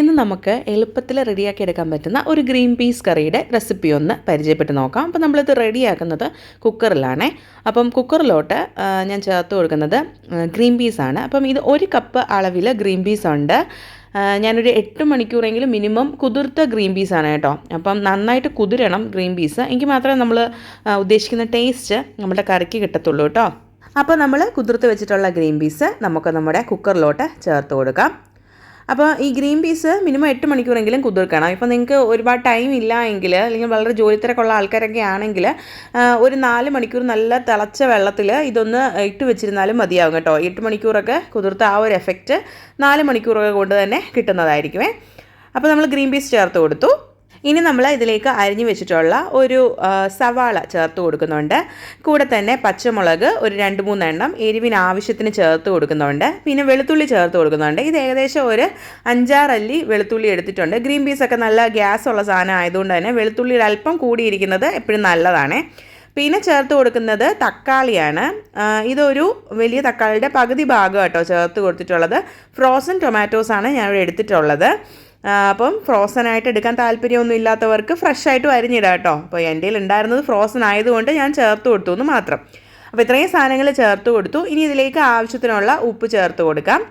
ഇന്ന് നമുക്ക് എളുപ്പത്തിൽ റെഡിയാക്കി എടുക്കാൻ പറ്റുന്ന ഒരു ഗ്രീൻ പീസ് കറിയുടെ റെസിപ്പി ഒന്ന് പരിചയപ്പെട്ട് നോക്കാം. അപ്പോൾ നമ്മളിത് റെഡിയാക്കുന്നത് കുക്കറിലാണേ. അപ്പം കുക്കറിലോട്ട് ഞാൻ ചേർത്ത് കൊടുക്കുന്നത് ഗ്രീൻ പീസാണ് അപ്പം ഇത് ഒരു കപ്പ് അളവിൽ ഗ്രീൻ പീസ് ഉണ്ട്. ഞാനൊരു എട്ട് മണിക്കൂറെങ്കിലും മിനിമം കുതിർത്ത ഗ്രീൻ പീസാണ് കേട്ടോ. അപ്പം നന്നായിട്ട് കുതിരണം ഗ്രീൻ പീസ്. എങ്കിൽ മാത്രമേ നമ്മൾ ഉദ്ദേശിക്കുന്ന ടേസ്റ്റ് നമ്മുടെ കറിക്ക് കിട്ടത്തുള്ളൂ കേട്ടോ. അപ്പോൾ നമ്മൾ കുതിർത്ത് വെച്ചിട്ടുള്ള ഗ്രീൻ പീസ് നമുക്ക് നമ്മുടെ കുക്കറിലോട്ട് ചേർത്ത് കൊടുക്കാം. അപ്പോൾ ഈ ഗ്രീൻ പീസ് മിനിമം എട്ട് മണിക്കൂറെങ്കിലും കുതിർക്കണം. ഇപ്പോൾ നിങ്ങൾക്ക് ഒരുപാട് ടൈം ഇല്ല എങ്കിൽ അല്ലെങ്കിൽ വളരെ ജോലി തിരക്കുള്ള ആൾക്കാരൊക്കെ ആണെങ്കിൽ ഒരു നാല് മണിക്കൂർ നല്ല തിളച്ച വെള്ളത്തിൽ ഇതൊന്ന് ഇട്ട് വെച്ചിരുന്നാലും മതിയാവും കേട്ടോ. എട്ട് മണിക്കൂറൊക്കെ കുതിർത്ത ആ ഒരു എഫക്റ്റ് നാല് മണിക്കൂറൊക്കെ കൊണ്ട് തന്നെ കിട്ടുന്നതായിരിക്കുമേ. അപ്പോൾ നമ്മൾ ഗ്രീൻ പീസ് ചേർത്ത് കൊടുത്തു. ഇനി നമ്മൾ ഇതിലേക്ക് അരിഞ്ഞു വെച്ചിട്ടുള്ള ഒരു സവാള ചേർത്ത് കൊടുക്കുന്നുണ്ട്. കൂടെ തന്നെ പച്ചമുളക് ഒരു രണ്ട് മൂന്നെണ്ണം എരിവിന് ആവശ്യത്തിന് ചേർത്ത് കൊടുക്കുന്നുണ്ട്. പിന്നെ വെളുത്തുള്ളി ചേർത്ത് കൊടുക്കുന്നുണ്ട്. ഇത് ഏകദേശം ഒരു അഞ്ചാറല്ലി വെളുത്തുള്ളി എടുത്തിട്ടുണ്ട്. ഗ്രീൻ പീസ് ഒക്കെ നല്ല ഗ്യാസ് ഉള്ള സാധനം ആയതുകൊണ്ട് തന്നെ വെളുത്തുള്ളി അല്പം കൂടിയിരിക്കുന്നത് എപ്പോഴും നല്ലതാണ്. പിന്നെ ചേർത്ത് കൊടുക്കുന്നത് തക്കാളിയാണ്. ഇതൊരു വലിയ തക്കാളിയുടെ പകുതി ഭാഗം കേട്ടോ ചേർത്ത് കൊടുത്തിട്ടുള്ളത്. ഫ്രോസൺ ടൊമാറ്റോസാണ് ഞാനിവിടെ എടുത്തിട്ടുള്ളത്. അപ്പം ഫ്രോസൺ ആയിട്ട് എടുക്കാൻ താല്പര്യമൊന്നും ഇല്ലാത്തവർക്ക് ഫ്രഷ് ആയിട്ട് അരിഞ്ഞിടാം കേട്ടോ. അപ്പോൾ എന്റെ ഉണ്ടായിരുന്നത് ഫ്രോസൺ ആയതുകൊണ്ട് ഞാൻ ചേർത്ത് കൊടുത്തു എന്ന് മാത്രം. അപ്പോൾ ഇത്രയും സാധനങ്ങൾ ചേർത്ത് കൊടുത്തു. ഇനി ഇതിലേക്ക് ആവശ്യത്തിനുള്ള ഉപ്പ് ചേർത്ത് കൊടുക്കാം.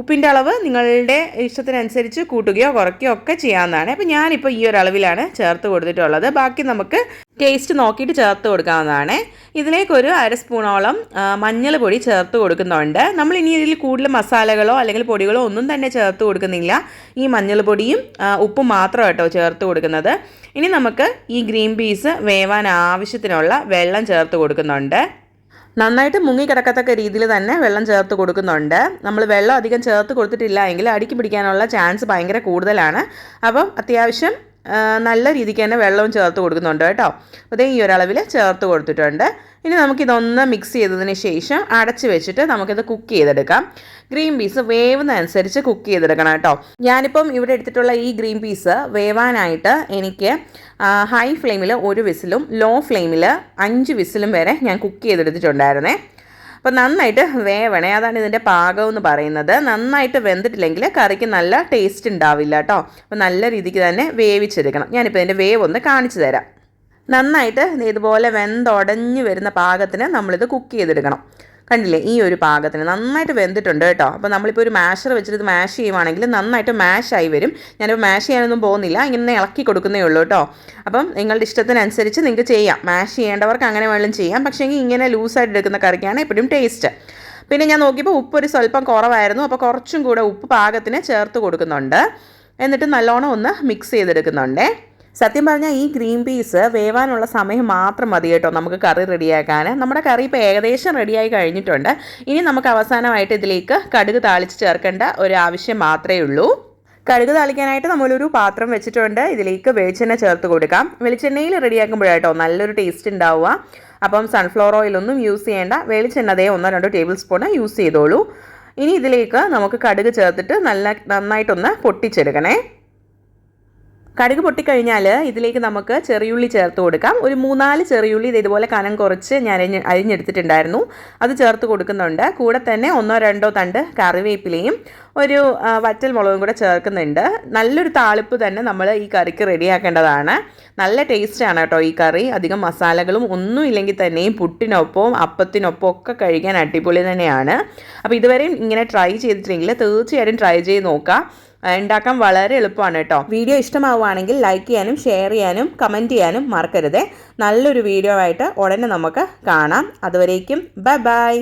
ഉപ്പിന്റെ അളവ് നിങ്ങളുടെ ഇഷ്ടത്തിനനുസരിച്ച് കൂട്ടുകയോ കുറയ്ക്കുകയോ ഒക്കെ ചെയ്യാവുന്നതാണ്. അപ്പോൾ ഞാനിപ്പോൾ ഈ ഒരു അളവിലാണ് ചേർത്ത് കൊടുത്തിട്ടുള്ളത്. ബാക്കി നമുക്ക് ടേസ്റ്റ് നോക്കിയിട്ട് ചേർത്ത് കൊടുക്കാവുന്നതാണ്. ഇതിലേക്കൊരു അര സ്പൂണോളം മഞ്ഞൾപ്പൊടി പൊടി ചേർത്ത് കൊടുക്കുന്നുണ്ട്. നമ്മൾ ഇനി ഇതിൽ കൂടുതൽ മസാലകളോ അല്ലെങ്കിൽ പൊടികളോ ഒന്നും തന്നെ ചേർത്ത് കൊടുക്കുന്നില്ല. ഈ മഞ്ഞൾ പൊടിയും ആ, ഉപ്പും മാത്രം കേട്ടോ ചേർത്ത് കൊടുക്കുന്നത്. ഇനി നമുക്ക് ഈ ഗ്രീൻ പീസ് വേവാൻ ആവശ്യത്തിനുള്ള വെള്ളം ചേർത്ത് കൊടുക്കുന്നുണ്ട്. നന്നായിട്ട് മുങ്ങി കിടക്കത്തക്ക രീതിയിൽ തന്നെ വെള്ളം ചേർത്ത് കൊടുക്കുന്നുണ്ട്. നമ്മൾ വെള്ളം അധികം ചേർത്ത് കൊടുത്തിട്ടില്ല എങ്കിൽ അടുക്കി പിടിക്കാനുള്ള ചാൻസ് ഭയങ്കര കൂടുതലാണ്. അപ്പം അത്യാവശ്യം നല്ല രീതിക്ക് തന്നെ വെള്ളവും ചേർത്ത് കൊടുക്കുന്നുണ്ട് കേട്ടോ. അപ്പോൾ ഈ ഒരളവിൽ ചേർത്ത് കൊടുത്തിട്ടുണ്ട്. ഇനി നമുക്കിതൊന്ന് മിക്സ് ചെയ്തതിന് ശേഷം അടച്ച് വെച്ചിട്ട് നമുക്കിത് കുക്ക് ചെയ്തെടുക്കാം. ഗ്രീൻ പീസ് വേവുന്ന അനുസരിച്ച് കുക്ക് ചെയ്തെടുക്കണം കേട്ടോ. ഞാനിപ്പം ഇവിടെ എടുത്തിട്ടുള്ള ഈ ഗ്രീൻ പീസ് വേവാനായിട്ട് എനിക്ക് ഹൈ ഫ്ലെയിമിൽ ഒരു വിസിലും ലോ ഫ്ലെയിമിൽ അഞ്ച് വിസിലും വരെ ഞാൻ കുക്ക് ചെയ്തെടുത്തിട്ടുണ്ടായിരുന്നേ. അപ്പോൾ നന്നായിട്ട് വേവണേ അതാണ് ഇതിന്റെ പാകം എന്ന് പറയുന്നത്. നന്നായിട്ട് വെന്തിട്ടില്ലെങ്കിൽ കറിക്ക് നല്ല ടേസ്റ്റ് ഉണ്ടാവില്ല കേട്ടോ അപ്പോൾ നല്ല രീതിക്ക് തന്നെ വേവിച്ചെടുക്കണം. ഞാനിപ്പോൾ ഇതിന്റെ വേവ് ഒന്ന് കാണിച്ചു തരാം. നന്നായിട്ട് ഇതുപോലെ വെന്തുടഞ്ഞ് വരുന്ന പാകത്തിന് നമ്മളിത് കുക്ക് ചെയ്തെടുക്കണം. കണ്ടില്ലേ? ഈ ഒരു പാകത്തിന് നന്നായിട്ട് വെന്തിട്ടുണ്ട് കേട്ടോ. അപ്പോൾ നമ്മളിപ്പോൾ ഒരു മാഷർ വെച്ചിട്ട് ഇത് മാഷ് ചെയ്യുവാണെങ്കിൽ നന്നായിട്ട് മാഷായി വരും. ഞാനിപ്പോൾ മാഷ് ചെയ്യാനൊന്നും പോകുന്നില്ല. ഇങ്ങനെ ഇളക്കി കൊടുക്കുന്നേ ഉള്ളൂ കേട്ടോ. അപ്പം നിങ്ങളുടെ ഇഷ്ടത്തിനനുസരിച്ച് നിങ്ങൾക്ക് ചെയ്യാം. മാഷ് ചെയ്യേണ്ടവർക്ക് അങ്ങനെ വേണം ചെയ്യാം. പക്ഷേ ഇങ്ങനെ ലൂസായിട്ട് എടുക്കുന്ന കറിക്കാണ് എപ്പോഴും ടേസ്റ്റ്. പിന്നെ ഞാൻ നോക്കിയപ്പോൾ ഉപ്പ് ഒരു സ്വല്പം കുറവായിരുന്നു. അപ്പോൾ കുറച്ചും കൂടെ ഉപ്പ് പാകത്തിന് ചേർത്ത് കൊടുക്കുന്നുണ്ട്. എന്നിട്ട് നല്ലോണം ഒന്ന് മിക്സ് ചെയ്തെടുക്കുന്നുണ്ടേ. സത്യം പറഞ്ഞാൽ ഈ ഗ്രീൻ പീസ് വേവാനുള്ള സമയം മാത്രം മതി കേട്ടോ. നമുക്ക് കറി റെഡിയാക്കാൻ നമ്മുടെ കറി ഇപ്പോൾ ഏകദേശം റെഡിയായി കഴിഞ്ഞിട്ടുണ്ട്. ഇനി നമുക്ക് അവസാനമായിട്ട് ഇതിലേക്ക് കടുക് താളിച്ച് ചേർക്കേണ്ട ഒരു ആവശ്യം മാത്രമേ ഉള്ളൂ. കടുക് താളിക്കാനായിട്ട് നമ്മളൊരു പാത്രം വെച്ചിട്ടുണ്ട്. ഇതിലേക്ക് വെളിച്ചെണ്ണ ചേർത്ത് കൊടുക്കാം. വെളിച്ചെണ്ണയിൽ റെഡിയാക്കുമ്പോഴായിട്ടോ നല്ലൊരു ടേസ്റ്റ് ഉണ്ടാവുക. അപ്പം സൺഫ്ലവർ ഓയിലൊന്നും യൂസ് ചെയ്യേണ്ട. വെളിച്ചെണ്ണതേ ഒന്നോ രണ്ടോ ടേബിൾ സ്പൂണ് യൂസ് ചെയ്തോളൂ. ഇനി ഇതിലേക്ക് നമുക്ക് കടുക് ചേർത്തിട്ട് നല്ല നന്നായിട്ടൊന്ന് പൊട്ടിച്ചെടുക്കണേ. കടുക് പൊട്ടിക്കഴിഞ്ഞാൽ ഇതിലേക്ക് നമുക്ക് ചെറിയുള്ളി ചേർത്ത് കൊടുക്കാം. ഒരു മൂന്നാൽ ചെറിയുള്ളി ഇത് ഇതുപോലെ കനം കുറച്ച് ഞാൻ അരിഞ്ഞ് അരിഞ്ഞെടുത്തിട്ടുണ്ടായിരുന്നു. അത് ചേർത്ത് കൊടുക്കുന്നുണ്ട്. കൂടെ തന്നെ ഒന്നോ രണ്ടോ തണ്ട് കറിവേപ്പിലയും ഒരു വറ്റൽ മുളകും കൂടെ ചേർക്കുന്നുണ്ട്. നല്ലൊരു താളിപ്പ് തന്നെ നമ്മൾ ഈ കറിക്ക് റെഡിയാക്കേണ്ടതാണ്. നല്ല ടേസ്റ്റാണ് കേട്ടോ ഈ കറി. അധികം മസാലകളും ഒന്നും ഇല്ലെങ്കിൽ തന്നെയും പുട്ടിനൊപ്പം അപ്പത്തിനൊപ്പം ഒക്കെ കഴിക്കാൻ അടിപൊളി തന്നെയാണ്. അപ്പോൾ ഇതുവരെയും ഇങ്ങനെ ട്രൈ ചെയ്തിട്ടില്ലെങ്കിൽ തീർച്ചയായിട്ടും ട്രൈ ചെയ്ത് നോക്കാം. ഉണ്ടാക്കാൻ വളരെ എളുപ്പമാണ് കേട്ടോ. വീഡിയോ ഇഷ്ടമാവുകയാണെങ്കിൽ ലൈക്ക് ചെയ്യാനും ഷെയർ ചെയ്യാനും കമന്റ് ചെയ്യാനും മറക്കരുത്. നല്ലൊരു വീഡിയോ ആയിട്ട് ഉടനെ നമുക്ക് കാണാം. അതുവരേക്കും ബൈ ബൈ